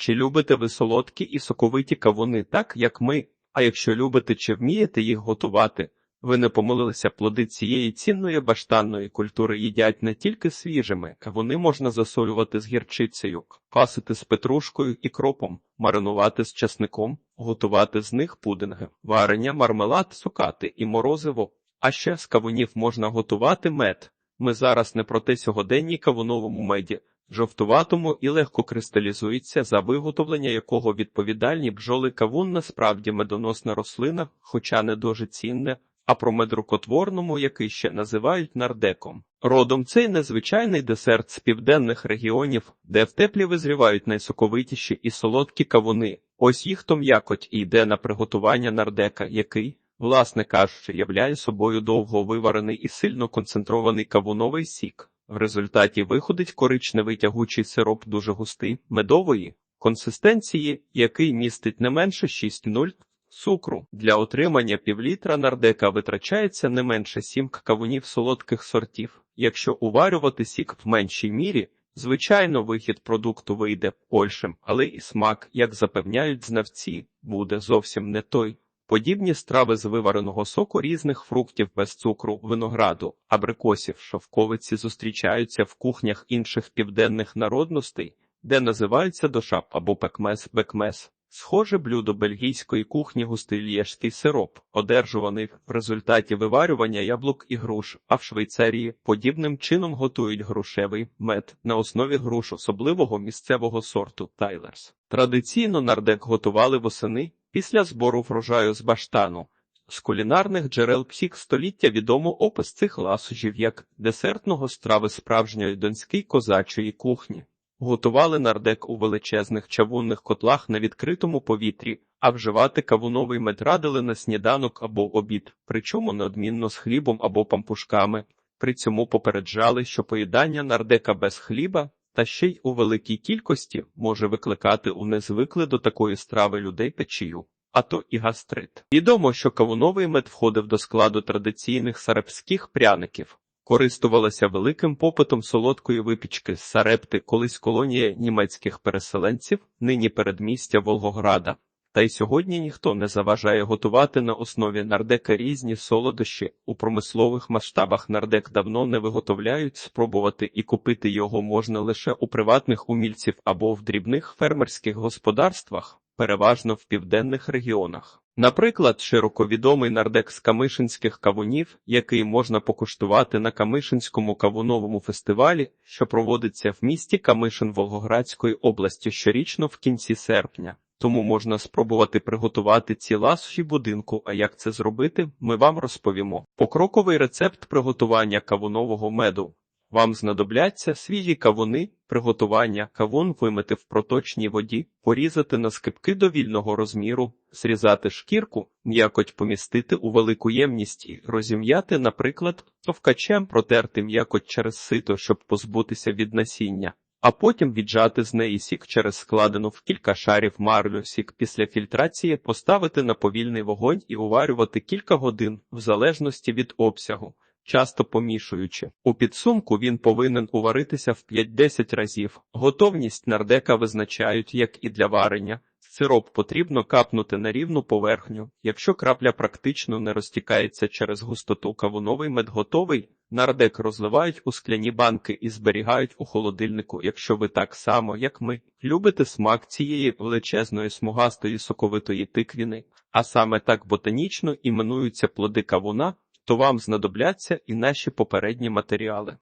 Чи любите ви солодкі і соковиті кавуни так, як ми? А якщо любите чи вмієте їх готувати, ви не помилилися плоди цієї цінної баштанної культури їдять не тільки свіжими, кавуни можна засолювати з гірчицею, квасити з петрушкою і кропом, маринувати з часником, готувати з них пудинги, варення, мармелад, сукати і морозиво. А ще з кавунів можна готувати мед. Ми зараз не про те сьогоденній кавуновому меді, жовтуватому і легко кристалізується, за виготовлення якого відповідальні бджоли кавун насправді медоносна рослина, хоча не дуже цінне, а про медрукотворному, який ще називають нардеком. Родом цей незвичайний десерт з південних регіонів, де в теплі визрівають найсоковитіші і солодкі кавуни. Ось їх то м'якоть і йде на приготування нардека, який, власне кажучи, являє собою довго виварений і сильно концентрований кавуновий сік. В результаті виходить коричневий тягучий сироп дуже густий, медової консистенції, який містить не менше 6,0 цукру. Для отримання півлітра нардека витрачається не менше 7 кавунів солодких сортів. Якщо уварювати сік в меншій мірі, звичайно, вихід продукту вийде польшим, але і смак, як запевняють знавці, буде зовсім не той. Подібні страви з вивареного соку різних фруктів без цукру, винограду, абрикосів, шовковиці зустрічаються в кухнях інших південних народностей, де називаються дошап або пекмес бекмес. Схоже блюдо бельгійської кухні густий лєшський сироп, одержуваний в результаті виварювання яблук і груш, а в Швейцарії подібним чином готують грушевий мед на основі груш особливого місцевого сорту Тайлерс. Традиційно нардек готували восени після збору врожаю з баштану. З кулінарних джерел псіх століття відомо опис цих ласощів як десертного страви справжньої донської козачої кухні. Готували нардек у величезних чавунних котлах на відкритому повітрі, а вживати кавуновий мед радили на сніданок або обід, причому неодмінно з хлібом або пампушками. При цьому попереджали, що поїдання нардека без хліба та ще й у великій кількості може викликати у незвикли до такої страви людей печію, а то і гастрит. Відомо, що кавуновий мед входив до складу традиційних сарепських пряників. Користувалася великим попитом солодкої випічки з Сарепти, колись колонія німецьких переселенців, нині передмістя Волгограда. Та й сьогодні ніхто не заважає готувати на основі нардека різні солодощі. У промислових масштабах нардек давно не виготовляють, спробувати і купити його можна лише у приватних умільців або в дрібних фермерських господарствах, переважно в південних регіонах. Наприклад, широко відомий нардек камишинських кавунів, який можна покуштувати на Камишинському кавуновому фестивалі, що проводиться в місті Камишин Волгоградської області щорічно в кінці серпня. Тому можна спробувати приготувати ці ласощі будинку. А як це зробити, ми вам розповімо. Покроковий рецепт приготування кавунового меду. Вам знадобляться свіжі кавуни, приготування кавун вимити в проточній воді, порізати на скибки до вільного розміру, зрізати шкірку, м'якоть помістити у велику ємність і розім'яти, наприклад, товкачем протерти м'якоть через сито, щоб позбутися від насіння. А потім віджати з неї сік через складену в кілька шарів марлю сік після фільтрації поставити на повільний вогонь і уварювати кілька годин в залежності від обсягу часто помішуючи. У підсумку він повинен уваритися в 5-10 разів. Готовність нардека визначають, як і для варення. Сироп потрібно капнути на рівну поверхню. Якщо крапля практично не розтікається через густоту, кавуновий мед готовий. Нардек розливають у скляні банки і зберігають у холодильнику, якщо ви так само, як ми, любите смак цієї величезної смугастої соковитої тиквіни, а саме так ботанічно іменуються плоди кавуна, то вам знадобляться і наші попередні матеріали.